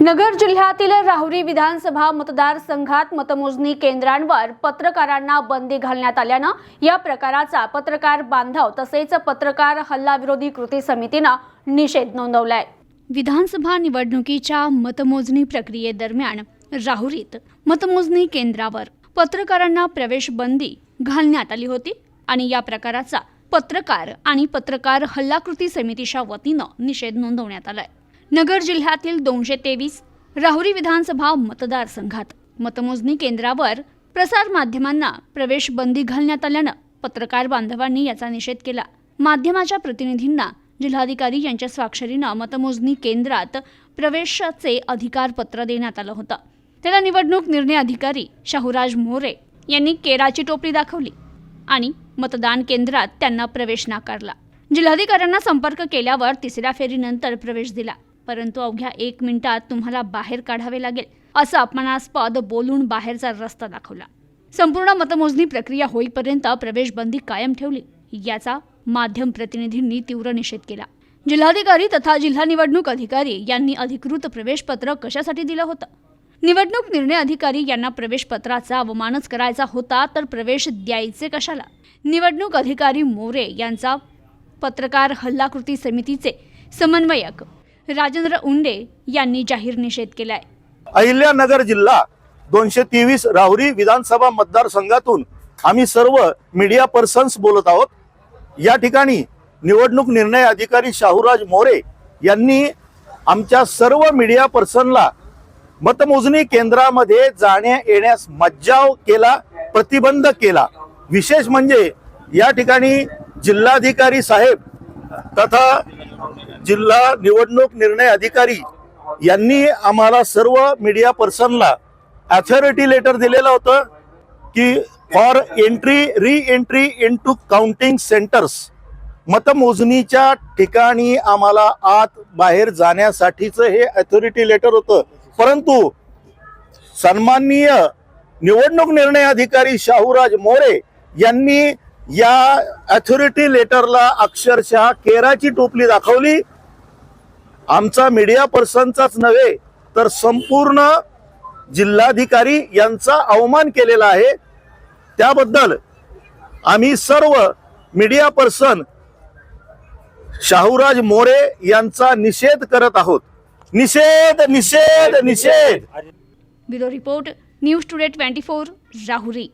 नगर जिल्ह्यातील राहुरी विधानसभा मतदारसंघात मतमोजणी केंद्रांवर पत्रकारांना बंदी घालण्यात आल्यानं या प्रकाराचा पत्रकार बांधव तसेच पत्रकार हल्लाविरोधी कृती समितीनं निषेध नोंदवलाय. विधानसभा निवडणुकीच्या मतमोजणी प्रक्रियेदरम्यान राहुरीत मतमोजणी केंद्रावर पत्रकारांना प्रवेश बंदी घालण्यात आली होती आणि या प्रकाराचा पत्रकार आणि पत्रकार हल्लाकृती समितीच्या वतीनं निषेध नोंदवण्यात आलाय. नगर जिल्ह्यातील दोनशे तेवीस राहुरी विधानसभा मतदारसंघात मतमोजणी केंद्रावर प्रसार माध्यमांना प्रवेश बंदी घालण्यात आल्यानं पत्रकार बांधवांनी याचा निषेध केला. माध्यमाच्या प्रतिनिधींना जिल्हाधिकारी यांच्या स्वाक्षरीनं मतमोजणी केंद्रात प्रवेशाचे अधिकार पत्र देण्यात आलं होतं. त्याला निवडणूक निर्णय अधिकारी शाहूराज मोरे यांनी केराची टोपली दाखवली आणि मतदान केंद्रात त्यांना प्रवेश नाकारला. जिल्हाधिकाऱ्यांना संपर्क केल्यावर तिसऱ्या फेरीनंतर प्रवेश दिला. परंतु अवघ्या एक मिनिटात तुम्हाला बाहेर काढावे लागेल असं अपमानास्पद बोलून बाहेरचा रस्ता दाखवला. संपूर्ण मतमोजणी प्रक्रिया होईपर्यंत प्रवेश बंदी कायम ठेवली. याचा माध्यम प्रतिनिधींनी तीव्र निषेध केला. जिल्हाधिकारी तथा जिल्हा निवडणूक अधिकारी यांनी अधिकृत प्रवेशपत्र कशासाठी दिलं होतं? निवडणूक निर्णय अधिकारी यांना प्रवेशपत्राचा अवमानच करायचा होता तर प्रवेश द्यायचे कशाला? निवडणूक अधिकारी मोरे यांचा पत्रकार हल्लाकृती समितीचे समन्वयक राजेंद्र उंडे यांनी जाहीर निषेध केलाय. अहिल्यानगर जिल्हा दोनशे तेवीस राहुरी विधानसभा मतदारसंघातून आम्ही सर्व मीडिया पर्सन्स बोलत आहोत. या ठिकाणी निवडणूक निर्णय अधिकारी शाहूराज मोरे यांनी आमच्या सर्व मीडिया पर्सनला मतमोजणी केंद्रामध्ये जाण्या येण्यास मज्जाव केला प्रतिबंध केला. विशेष म्हणजे या ठिकाणी जिल्हाधिकारी साहेब तथा जिल्हा निवडणूक निर्णय अधिकारी यांनी आम्हाला सर्व मीडिया पर्सनला अथॉरिटी लेटर दिलेलं होतं की for entry reentry into counting centres मतमोजणीच्या ठिकाणी आम्हाला आत बाहेर जाण्यासाठीचं हे अथॉरिटी लेटर होतं. परंतु सन्माननीय निवडणूक निर्णय अधिकारी शाहूराज मोरे यांनी या अथॉरिटी लेटरला अक्षरशः केराची टोपली दाखवली. आमचा मीडिया पर्सनचाच नव्हे तर संपूर्ण जिल्हाधिकारी यांचा अवमान केलेला आहे. त्याबद्दल आम्ही सर्व मीडिया पर्सन शाहूराज मोरे यांचा निषेध करत आहोत. निषेध निषेध निषेध! Bureau report news today twenty four Rahuri.